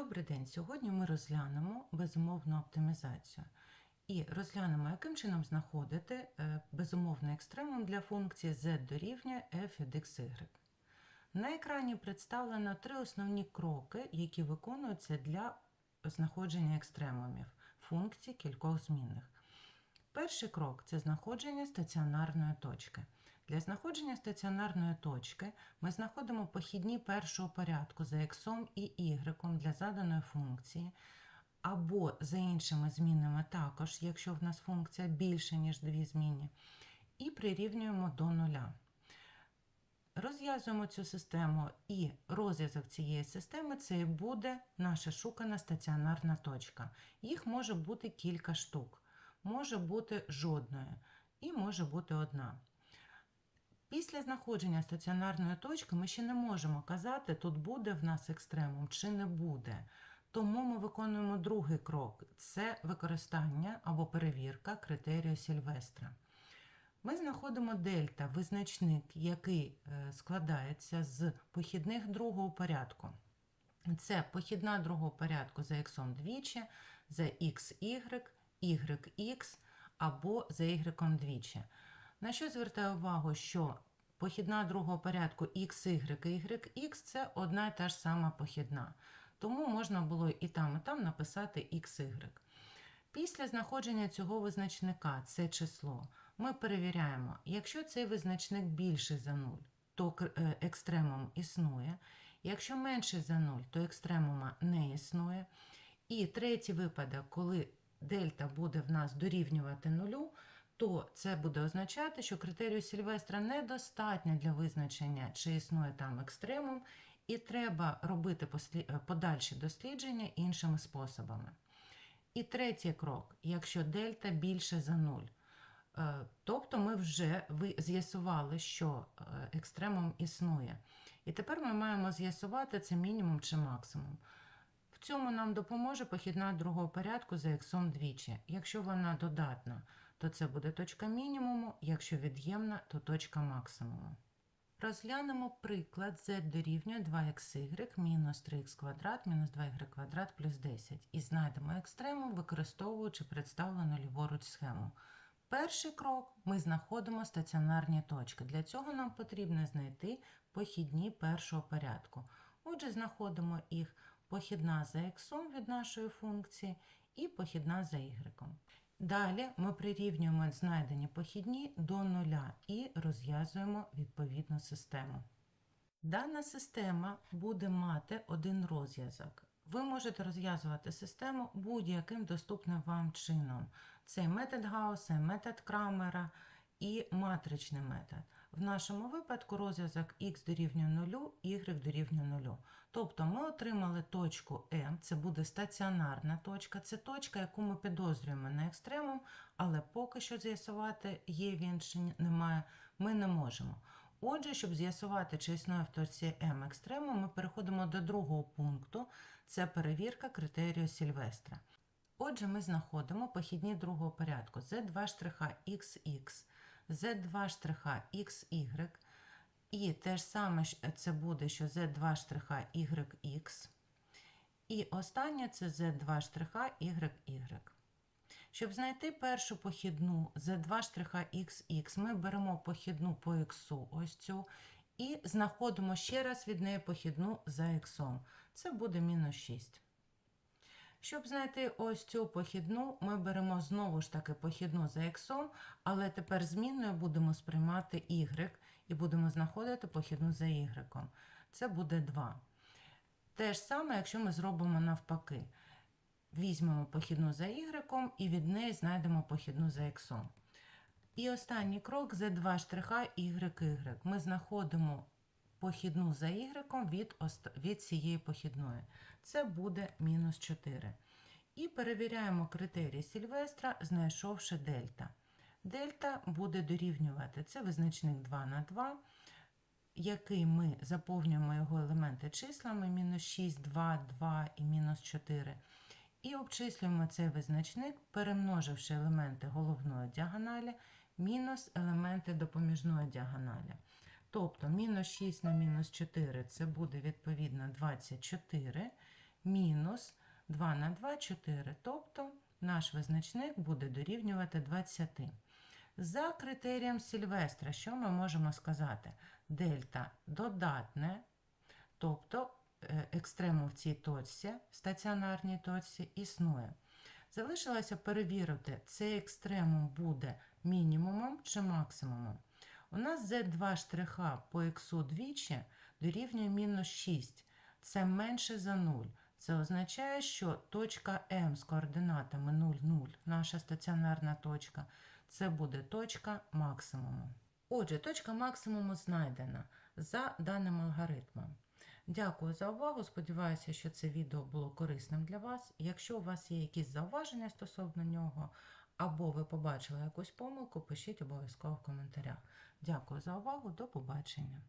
Добрий день! Сьогодні ми розглянемо безумовну оптимізацію і розглянемо, яким чином знаходити е, безумовний екстремум для функції z дорівнює f від xy. На екрані представлено три основні кроки, які виконуються для знаходження екстремумів функцій кількох змінних. Перший крок це знаходження стаціонарної точки. Для знаходження стаціонарної точки ми знаходимо похідні першого порядку за x і y для заданої функції, або за іншими змінами також, якщо в нас функція більше, ніж дві зміни, і прирівнюємо до нуля. Розв'язуємо цю систему, і розв'язок цієї системи це і буде наша шукана стаціонарна точка. Їх може бути кілька штук, може бути жодної і може бути одна. Після знаходження стаціонарної точки ми ще не можемо казати, тут буде в нас екстремум чи не буде. Тому ми виконуємо другий крок це використання або перевірка критерію Сільвестра. Ми знаходимо дельта, визначник, який е, складається з похідних другого порядку. Це похідна другого порядку за х двічі, за xy, yx або за y двічі. На що звертаю увагу, що похідна другого порядку xy і yx це одна і та ж сама похідна. Тому можна було і там, і там написати xy. Після знаходження цього визначника, це число, ми перевіряємо, якщо цей визначник більший за 0, то е, екстремум існує. Якщо менший за 0, то екстремума не існує. І третій випадок, коли дельта буде в нас дорівнювати нулю, то це буде означати, що критерію Сільвестра недостатньо для визначення, чи існує там екстремум, і треба робити е, подальші дослідження іншими способами. І третій крок, якщо дельта більше за 0. Е, тобто ми вже з'ясували, що е, екстремум існує. І тепер ми маємо з'ясувати це мінімум чи максимум. Цьому нам допоможе похідна другого порядку за х двічі. Якщо вона додатна, то це буде точка мінімуму, якщо від'ємна, то точка максимуму. Розглянемо приклад z дорівнює 2xy мінус 3х квадрат мінус 2y квадрат плюс 10 і знайдемо екстремум, використовуючи представлену ліворуч схему. Перший крок ми знаходимо стаціонарні точки. Для цього нам потрібно знайти похідні першого порядку. Отже, знаходимо їх похідна за х від нашої функції і похідна за y. Далі ми прирівнюємо знайдені похідні до нуля і розв'язуємо відповідну систему. Дана система буде мати один розв'язок. Ви можете розв'язувати систему будь-яким доступним вам чином. Це метод Гаусса, метод Крамера і матричний метод. В нашому випадку розв'язок x дорівнює 0, y дорівнює 0. Тобто ми отримали точку M, це буде стаціонарна точка, це точка, яку ми підозрюємо на екстремум, але поки що з'ясувати, є він чи немає, ми не можемо. Отже, щоб з'ясувати, чи існує в точці М екстремум, ми переходимо до другого пункту це перевірка критерію Сільвестра. Отже, ми знаходимо похідні другого порядку z2 штриха XX, z2 штриха XY, і те ж саме це буде, що z2 штриха YX. І останнє це z2 штриха YY. Щоб знайти першу похідну z2 штриха XX, ми беремо похідну по x, ось цю, і знаходимо ще раз від неї похідну за x. Це буде мінус 6. Щоб знайти ось цю похідну, ми беремо знову ж таки похідну за x, але тепер змінною будемо сприймати y і будемо знаходити похідну за y. Це буде 2. Те ж саме, якщо ми зробимо навпаки. Візьмемо похідну за y і від неї знайдемо похідну за x. І останній крок за 2 штриха y. Ми знаходимо похідну за y від від цієї похідної. Це буде мінус 4. І перевіряємо критерії Сільвестра, знайшовши дельта. Дельта буде дорівнювати це визначник 2 на 2, який ми заповнюємо його елементи числами мінус 6, 2, 2 і мінус 4. І обчислюємо цей визначник, перемноживши елементи головної діагоналі мінус елементи допоміжної діагоналі. Тобто мінус 6 на мінус 4 це буде відповідно 24. мінус 2 на 2 – 4. Тобто наш визначник буде дорівнювати 20. За критерієм Сільвестра, що ми можемо сказати? Дельта додатне, тобто е, екстремум в цій точці, в стаціонарній точці, існує. Залишилося перевірити, цей екстремум буде мінімумом чи максимумом. У нас z2 штриха по х двічі дорівнює мінус 6. Це менше за 0. Це означає, що точка М з координатами 0, 0, наша стаціонарна точка, це буде точка максимуму. Отже, точка максимуму знайдена за даним алгоритмом. Дякую за увагу. Сподіваюся, що це відео було корисним для вас. Якщо у вас є якісь зауваження стосовно нього, або ви побачили якусь помилку, пишіть обов'язково в коментарях. Дякую за увагу, до побачення.